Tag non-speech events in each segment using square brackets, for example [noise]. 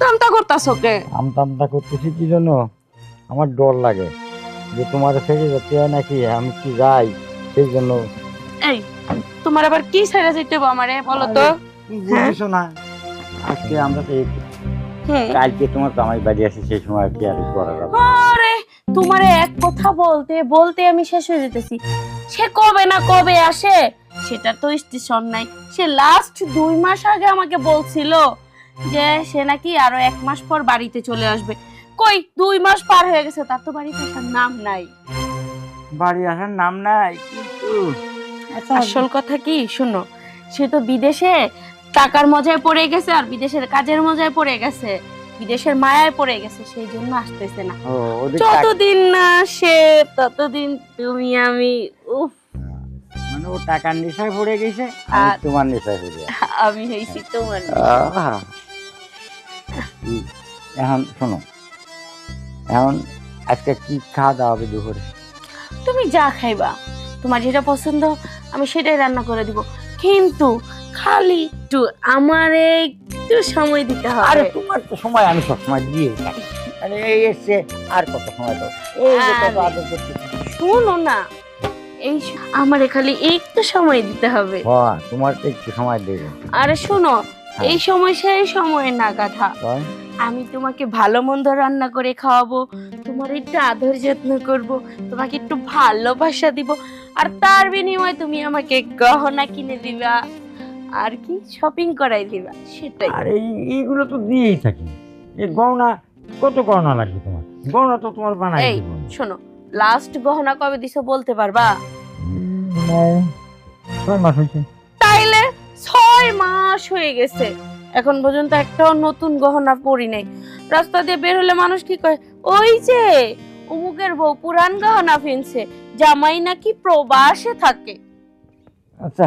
আমতা করতাছো কে? আমতা আমতা করতেছি কি জন্য? আমার ডর লাগে। যে তোমার ছেড়ে যেতে হয় নাকি আমি কি যাই? সেই জন্য। এই তোমার আবার কি ছেড়ে যেতে হবে আমারে বলো তো? বুঝছ না? আজকে আমরা তো এই- কালকে তোমার জামাই বাড়ি আছে সেই সময় কি আর করা যাবে আরে তোমারে এক কথা বলতে বলতে আমি শেষ হয়ে যেতেছি। সে কবে না কবে আসে সেটা তো স্টেশন নাই। সে লাস্ট দুই মাস আগে আমাকে বলছিল যে সে নাকি আরও এক মাস পর বাড়িতে চলে আসবে। কই দুই মাস পার হয়ে গেছে তার তো বাড়িতে আসার নাম নাই। বাড়ি আসার নাম নাই কিন্তু আচ্ছা, আসল কথা কি শুনো সে তো বিদেশে টাকার মজায় পড়ে গেছে আর বিদেশের কাজের মজায় পড়ে গেছে। বিদেশের মায়ায় পড়ে গেছে সেই জন্য আসতেছে না। যতদিন না সে ততদিন তুমি আমি উফ। মানে ও টাকার নেশায় পড়ে গেছে আমি আর- তোমার নেশায় পড়ে আমি হয়েছি তোমার এখন শোনো। এখন আজকে কি খাওয়া দাওয়া হবে দুপুরে? তুমি যা খাইবা। তোমার যেটা পছন্দ আমি সেটাই রান্না করে দিব। কিন্তু খালি একটু আমার একটু সময় দিতে হবে। আরে তোমার তো সময় আমি সব সময় দিয়ে থাকি আরে এই এসছে আর কত সময় তো এই যে কত আদর করতে শোনো না। এই আমারে খালি একটু সময় দিতে হবে। হ্যাঁ তোমার তো একটু সময় দেবে। আরে শোনো এই সময় সেই সময় না গাধা আমি তোমাকে ভালো মন্দ রান্না করে খাওয়াবো তোমার একটু আদর যত্ন করব তোমাকে একটু ভালোবাসা দিব আর তার বিনিময়ে তুমি আমাকে গহনা কিনে দিবা আর কি শপিং করাই দিবা সেটাই। আর এই এইগুলো তো দিয়েই থাকি। এই গহনা কত গহনা লাগবে তোমার? গহনা তো তোমার বানাই এই। দিব শোনো লাস্ট গহনা কবে দিছো বলতে পারবা? ছয় মাস হয়েছে। তাইলে ছয় মাস হয়ে গেছে। এখন পর্যন্ত একটাও নতুন গহনা পরি নাই। রাস্তা দিয়ে বের হলে মানুষ কি কয় ওই যে অমুকের বউ পুরান গহনা ফিনছে জামাই নাকি প্রবাসে থাকে। আচ্ছা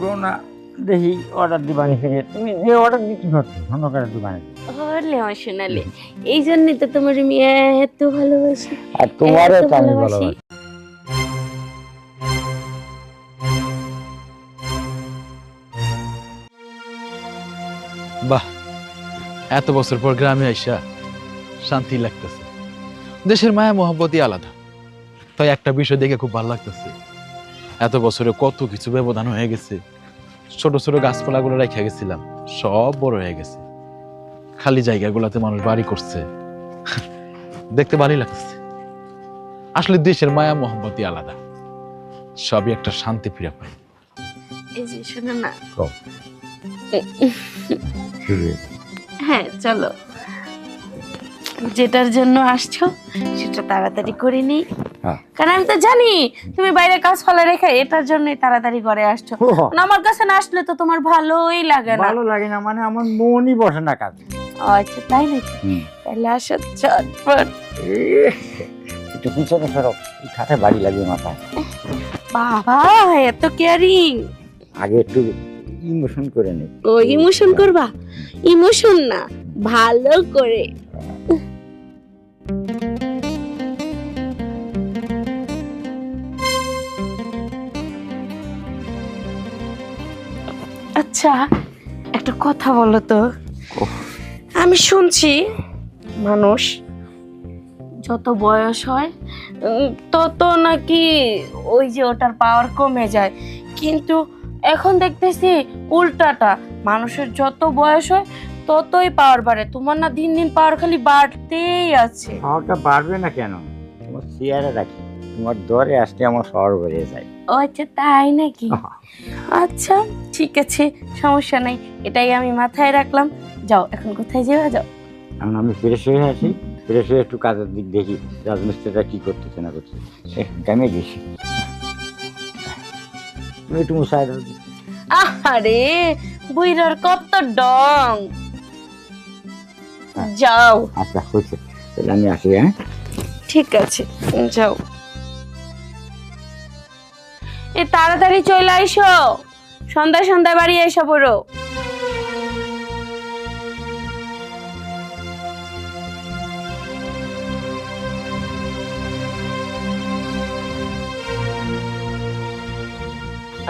গহনা দেখি অর্ডার দিবানি ফিরে তুমি যে অর্ডার দিতে পারছ স্বর্ণকারের দোকানে? হলে সোনালে এই জন্যই তো তোমার আমি এত ভালোবাসি আর তোমারও এত তো আমি ভালোবাসি। বাহ এত বছর পর গ্রামে আইসা শান্তি লাগতেছে। দেশের মায়া মহব্বতই আলাদা। তাই একটা বিষয় দেখে খুব ভালো লাগতেছে। এত বছরে কত কিছু ব্যবধান হয়ে গেছে। ছোট ছোট গাছপালাগুলো রেখে গেছিলাম সব বড় হয়ে গেছে। খালি জায়গাগুলোতে মানুষ বাড়ি করছে। দেখতে ভালোই লাগতেছে। আসলে দেশের মায়া মহব্বতই আলাদা। সবই একটা শান্তি ফিরে পায়। এই যে শোনো না। [laughs] হ্যাঁ চলো। যেটার জন্য আসছো সেটা তাড়াতাড়ি করে নিই। হ্যাঁ। কারণ আমি তো জানি তুমি বাইরে কাজ ফেলে রেখে এটার জন্যই তাড়াতাড়ি ঘরে আসছো। না, আমার কাছে না আসলে তো তোমার ভালোই লাগে না। ভালো লাগে না মানে আমার মনই বসে না কাজ। আচ্ছা তাই নাকি। তাহলে আসো চটপট একটু পিছনে সরো খাটে বাড়ি লাগবে মাথায়। বাবা এত কেয়ারিং আগে একটু ইমোশন করে নে। ও ইমোশন করবা? ইমোশন না ভালো করে। আচ্ছা একটা কথা বলো তো। আমি শুনছি মানুষ যত বয়স হয় তত নাকি ওই যে ওটার পাওয়ার কমে যায়। কিন্তু এখন দেখতেছি উল্টাটা। মানুষের যত বয়স হয় ততই পাওয়ার বাড়ে। তোমার না দিন দিন পাওয়ার খালি বাড়তেই আছে। পাওয়ারটা বাড়বে না কেন? তোমার চেয়ারে রাখি তোমার দরে আসতে আমার শহর বেড়ে যায়। ও আচ্ছা তাই নাকি? আচ্ছা ঠিক আছে সমস্যা নাই। এটাই আমি মাথায় রাখলাম। যাও এখন কোথায় যাওয়া যাও? এখন আমি ফ্রেশ হয়ে আসি ফ্রেশ হয়ে একটু কাজের দিক দেখি। রাজমিস্ত্রিটা কি করতেছে না করছে আমি গেছি। একটু মুসাই দাও বুইরার কত ডং। যাও। আচ্ছা হয়েছে। তাহলে আমি আসি হ্যাঁ? ঠিক আছে যাও। এ তাড়াতাড়ি চলে আইসো। সন্ধ্যা সন্ধ্যা বাড়ি এসো পড়ো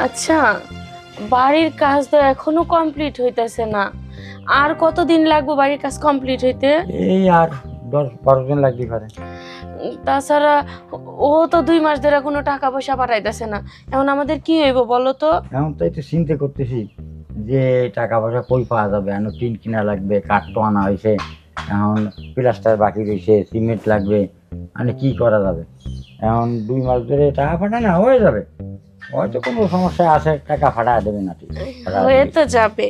আচ্ছা বাড়ির কাজ তো এখনও কমপ্লিট হইতেছে না। আর কতদিন লাগবে বাড়ির কাজ কমপ্লিট হইতে? এই আর দশ বারো দিন লাগতে পারে। তাছাড়া ও তো দুই মাস ধরে কোনো টাকা পয়সা পাঠাইতেছে না। এখন আমাদের কি হইব বলো তো? এখন তো একটু চিন্তা করতেছি যে টাকা পয়সা কই পাওয়া যাবে? এখন টিন কিনা লাগবে কাঠ তো আনা হয়েছে এখন প্লাস্টার বাকি রয়েছে সিমেন্ট লাগবে মানে কি করা যাবে? এখন দুই মাস ধরে টাকা ফাটায় না হয়ে যাবে। হয়তো কোনো সমস্যা আছে টাকা ফাটা দেবে না হয়ে তো যাবে।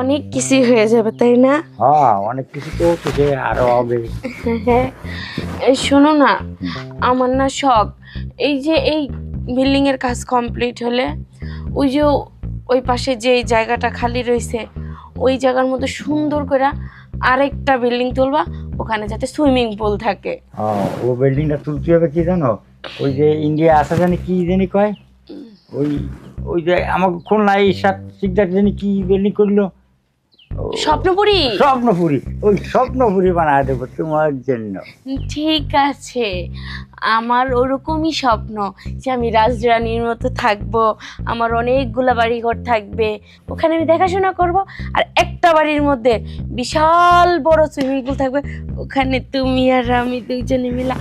অনেক কিছু হয়ে যাবে তাই না? হ্যাঁ অনেক কিছু তো হচ্ছে আরও হবে। হ্যাঁ। এই শোনো না আমার না শখ। এই যে এই বিল্ডিং এর কাজ কমপ্লিট হলে ওই যে ওই পাশে যে জায়গাটা খালি রয়েছে ওই জায়গার মধ্যে সুন্দর করে আরেকটা বিল্ডিং তুলবা। ওখানে যাতে সুইমিং পুল থাকে। ও বিল্ডিংটা তুলতে হবে কি জানো? ওই যে ইন্ডিয়া আসা জানি কি জানি কয়? ওই ওই যে আমাকে খুলনা এই সাত সিকদার জানি কি বিল্ডিং করল? স্বপ্নপুরি? স্বপ্নপুরি। ওই স্বপ্নপুরি বানায় দেবো তোমার জন্য। ঠিক আছে। আমার ওরকমই স্বপ্ন যে আমি রাজরানীর মতো থাকব। আমার অনেকগুলো বাড়িঘর থাকবে। ওখানে আমি দেখাশোনা করব। আর একটা বাড়ির মধ্যে বিশাল বড় সুইমিং পুল থাকবে। ওখানে তুমি আর আমি দুইজনে মিলা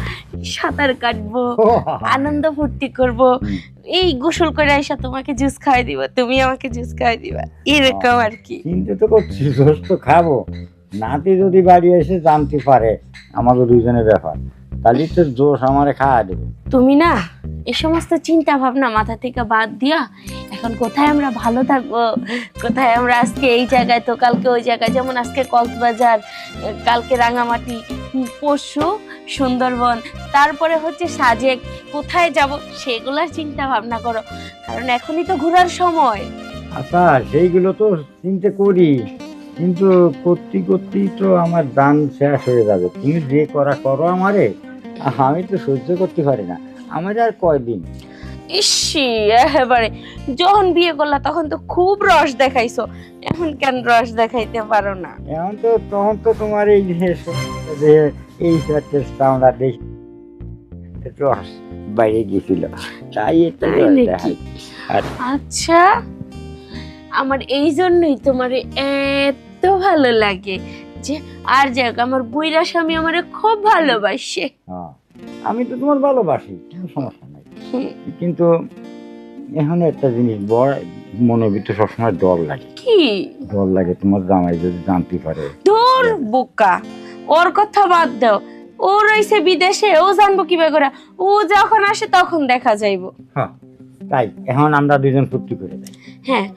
সাঁতার কাটবো আনন্দ ফুর্তি করব। এই গোসল করে আইসা তোমাকে জুস খাওয়াই দিব তুমি আমাকে জুস খাওয়াই দিবা। এরকম আর কি। চিন্তা তো করছি রোজ তো খাব। নাতি যদি বাড়ি এসে জানতে পারে আমাদের দুজনের ব্যাপার। তাহলে তো জোশ আমারে খাওয়া দেবে। তুমি না এই সমস্ত চিন্তা ভাবনা মাথা থেকে বাদ দিয়া এখন কোথায় আমরা ভালো থাকব? কোথায় আমরা আজকে এই জায়গায় তো কালকে ওই জায়গায়? যেমন আজকে কক্সবাজার কালকে রাঙামাটি পরশু সুন্দরবন, তারপরে হচ্ছে সাজেক, কোথায় যাব সেগুলার চিন্তা ভাবনা করো। কারণ এখনই তো ঘোরার সময়। আচ্ছা সেইগুলো তো চিন্তা করি। কিন্তু করতে করতেই তো আমার দান শেষ হয়ে যাবে। তুমি যে করা করো আমারে, আমি তো সহ্য করতে পারি না। আমার আর কয়দিন? ইসি একেবারে। যখন বিয়ে করলা তখন তো খুব রস দেখাইছো। এখন কেন রস দেখাইতে পারো না? এখন তো তখন তো তোমার এই যে এই আমরা দেখি হাস- বাইরে গেছিল তাই আচ্ছা আমার এই জন্যই তোমার এত ভালো লাগে যে আর যাক আমার বুইরা স্বামী আমার খুব ভালোবাসে। হ্যাঁ, আমি তো তোমার ভালোবাসি কোনো সমস্যা। কিন্তু এখন একটা জিনিস বড় মনের ভিতরে সবসময় ডর লাগে। কি? ডর লাগে তোমার জামাই যদি জানতে পারে। ধর বোকা ওর কথা বাদ দাও। ও রয়েছে বিদেশে ও জানব কীভাবে করে। ও যখন আসে তখন দেখা যাইব। হ্যাঁ তাই এখন আমরা দুজন ফুর্তি করে দেয় হ্যাঁ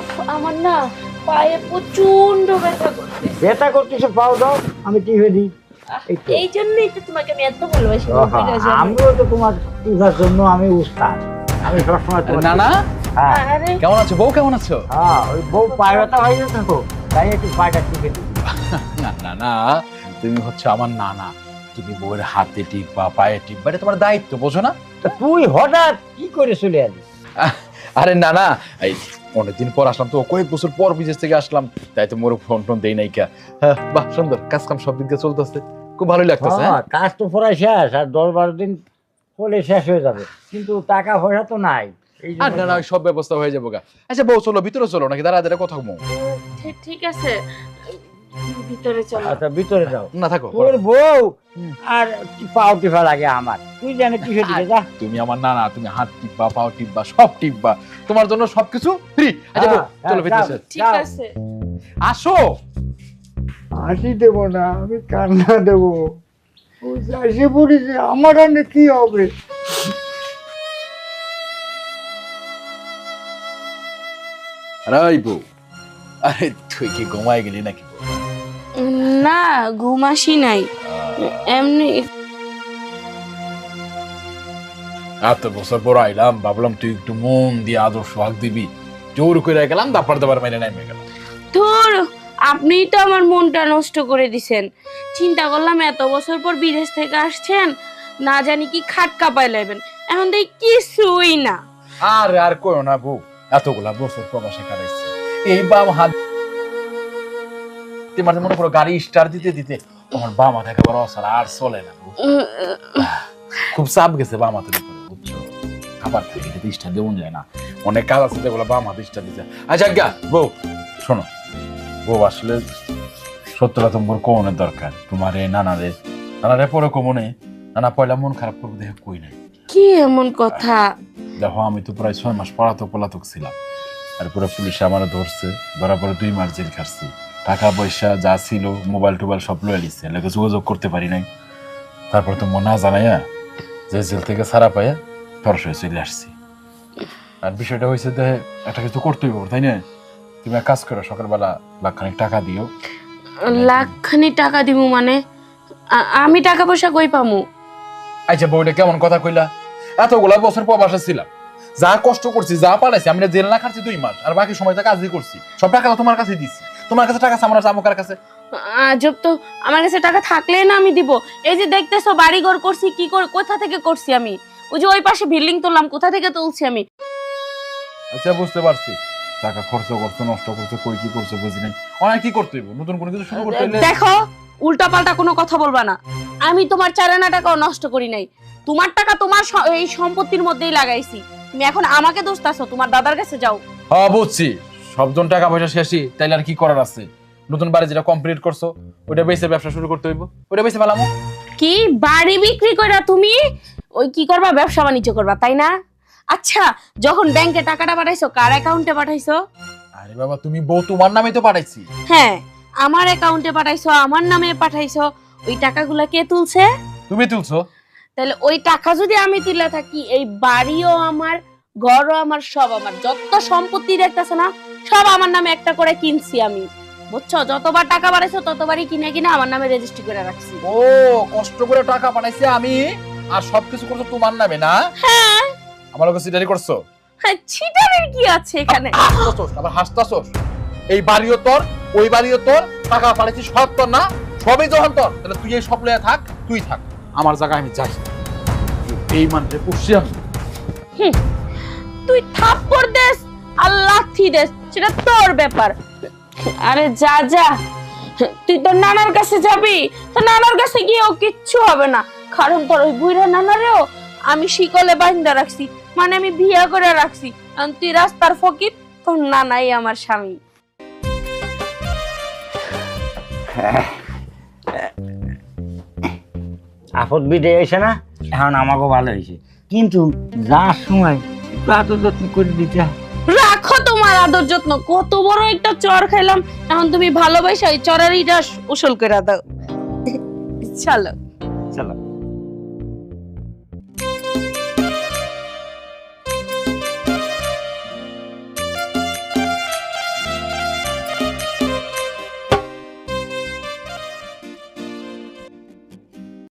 উফ আমার না পায়ে প্রচণ্ড ব্যথা করছে। করতেছে পাও দাও আমি টিভি দিই। এই জন্যই তো তোমাকে আমি এত ভালোবাসি? আমিও তো তোমার জন্য আমি উস্তাদ। আমি সবসময় তোমার না না হ্যাঁ কেমন আছো? বউ কেমন আছো? হ্যাঁ ওই বউ পায়ে ব্যথা হয়ে গেছে তো তাই একটু পায়টা টিপে দিই। না না না তুমি হচ্ছে আমার নানা। তুমি বউয়ের হাতে টিপবা পায়ে টিপবা এটা তোমার দায়িত্ব বোঝো না? তা তুই হঠাৎ কি করে চলে আরে না না এই অনেকদিন পর আসলাম তো কয়েক বছর পর বিদেশ থেকে আসলাম তাই তো মোর ফোন টোন দেই নাইকা হ্যাঁ, বাহ সুন্দর কাজ কাম সব দিক দিয়ে চলতেছে। খুব ভালোই লাগতেছে হ্যাঁ, কাজ তো প্রায় শেষ আর দশ বারো দিন হলে শেষ হয়ে যাবে। কিন্তু টাকা পয়সা তো নাই। আর না না সব ব্যবস্থা হয়ে যাব গা। আচ্ছা বউ চলো ভিতরে চলো নাকি দাঁড়া দাঁড়া কথা কমো। ঠিক- ঠিক আছে। ভিতরে চলো। আচ্ছা ভিতরে যাও। না থাকো তোর বউ আর পাও লাগে আমার। তুই জানে যা। তুমি আমার নানা তুমি হাত টিপবা পাও টিপবা সব টিপবা। তোমার জন্য সবকিছু ফ্রি আচ্ছা হ্যাঁ, চলো ভিতরে ঠিক আছে। আসো। হাসি দেব না আমি কান্না দেব। ও এসে পড়েছে আমার আর কি হবে? আরে ওই বউ আরে তুই কি ঘুমাই গেলি নাকি? না ঘুম আসি নাই। এমনি এত বছর পর আইলাম ভাবলাম তুই একটু মন দিয়ে আদর সোহাগ দিবি। জোর করে গেলাম দাপার দাবার মেরে নেমে গেলাম। ধুর আপনিই তো আমার মনটা নষ্ট করে দিছেন। চিন্তা করলাম এত বছর পর বিদেশ থেকে আসছেন না জানি কি খাট কাপায় লাইবেন এখন দেখি কিছুই না। আর আর কইও না বউ এতগুলা বছর প্রবাসে কাটাইছে। এই বাম হাত মাঝে মনে করো গাড়ি স্টার দিতে দিতে আমার বাবা মাথা একেবারে অসার আর চলে না খুব চাপ গেছে বাবা মাথার উপরে বুঝছ? খাবার থেকে দিশটা দেউন যায় না। অনেক কাজ আছে যেগুলো দিশটা দিচ্ছে আচ্ছা বউ শোনো। বউ আসলে সত্যটা তোমার কমনের দরকার। তোমার নানারে নানারে পরে কমনে নানা পয়লা মন খারাপ করব দেখে কই নাই। কি এমন কথা? দেখো আমি তো প্রায় ছয় মাস পলাতক পলাতক ছিলাম তারপরে পুলিশে আমার ধরছে পরে দুই মাস জেল খাটছি। টাকা পয়সা যা ছিল মোবাইল টোবাইল সব লয়ে লিছে। এলাকা যোগাযোগ করতে পারি নাই। তারপর তো মনে জানাইয়া যে জেল থেকে ছাড়া পাইয়া সরাসরি চলে আসছি। আর বিষয়টা হয়েছে যে একটা কিছু করতেই পারব তাই না? তুমি এক কাজ করো সকালবেলা লাখখানিক টাকা দিও। লাখখানি টাকা দিমু মানে? আমি টাকা পয়সা কই পামু? আচ্ছা বউটা কেমন কথা কইলা? এতগুলা বছর প্রবাসে ছিলাম। যা কষ্ট করছি যা পালাইছি আমি জেল না খাচ্ছি দুই মাস আর বাকি সময়টা কাজই করছি। সব টাকা তোমার কাছে দিছি। তোমার কাছে টাকা আছে আমার চামকার কাছে? আজব তো আমার কাছে টাকা থাকলেই না আমি দিব। এই যে দেখতেছো বাড়ি ঘর করছি কি করে কোথা থেকে করছি আমি? ওই যে ওই পাশে বিল্ডিং তুললাম কোথা থেকে তুলছি আমি? আচ্ছা বুঝতে পারছি। টাকা খরচ করছ নষ্ট করছ কই কি করছ বুঝি নাই। অনেক কি করতে হইব? নতুন কোনো কিছু শুরু করতে হইলে দেখো উল্টা পাল্টা কোনো কথা বলবা না। আমি তোমার চার আনা টাকাও নষ্ট করি নাই। তোমার টাকা তোমার এই সম্পত্তির মধ্যেই লাগাইছি। তুমি এখন আমাকে দোষ দাসো তোমার দাদার কাছে যাও। হ্যাঁ বুঝছি। সবজন টাকা পয়সা শেষই তাইলে আর কি করার আছে? নতুন বাড়ি যেটা কমপ্লিট করছ ওইটা বেসে ব্যবসা শুরু করতে হইব। ওইটা বেসে পেলামো কি? বাড়ি বিক্রি কইরা তুমি ওই কি করবা? ব্যবসা বাণিজ্য করবা তাই না? আচ্ছা যখন ব্যাংকে টাকাটা পাঠাইছো কার অ্যাকাউন্টে পাঠাইছো? আরে বাবা তুমি বউ তোমার নামে তো পাঠাইছি। হ্যাঁ আমার অ্যাকাউন্টে পাঠাইছো আমার নামে পাঠাইছো ওই টাকাগুলো কে তুলছে? তুমি তুলছো? তাহলে ওই টাকা যদি আমি তুলে থাকি এই বাড়িও আমার ঘরও আমার সব আমার। যত সম্পত্তি দেখতেছে না সব আমার নামে একটা করে কিনছি আমি। বুঝছ? যতবার টাকা বাড়াইছো ততবারই কিনে কিনে আমার নামে রেজিস্ট্রি করে রাখছি। ও কষ্ট করে টাকা পাঠাইছি আমি আর সবকিছু করছ তোমার নামে না? হ্যাঁ। আমার কাছে সিটারি করছ? হ্যাঁ, ছিটারের কি আছে এখানে? হাসতাছোস আবার হাসতাছোস। এই বাড়িও তোর ওই বাড়িও তোর টাকা পাঠাইছি সব তোর না? সবই যখন তোর তাহলে তুই এই সব লয়ে থাক তুই থাক। আমার জায়গায় আমি যাই। এই মানতে পুষছি আমি। তুই থাপ্পড় দেস আর লাথি দেস, সেটা তোর ব্যাপার। আরে যা যা। তুই তোর নানার কাছে যাবি? তো নানার কাছে গিয়েও কিচ্ছু হবে না। কারণ তোর ওই বুড়া নানারেও আমি শিকলে বাইন্দা রাখছি মানে আমি বিয়ে করে রাখছি। আর তুই রাস্তার ফকির, তোর নানাই আমার স্বামী। আপদ বিদে এসে না? এখন আমাকেও ভালো হয়েছে। কিন্তু যার সময় আদর যত্ন করে দিতে রাখো তোমার আদর যত্ন কত বড় একটা চর খাইলাম। এখন তুমি ভালোবাসা ওই চরারিটা উসল করে দাও। চলো। চলো।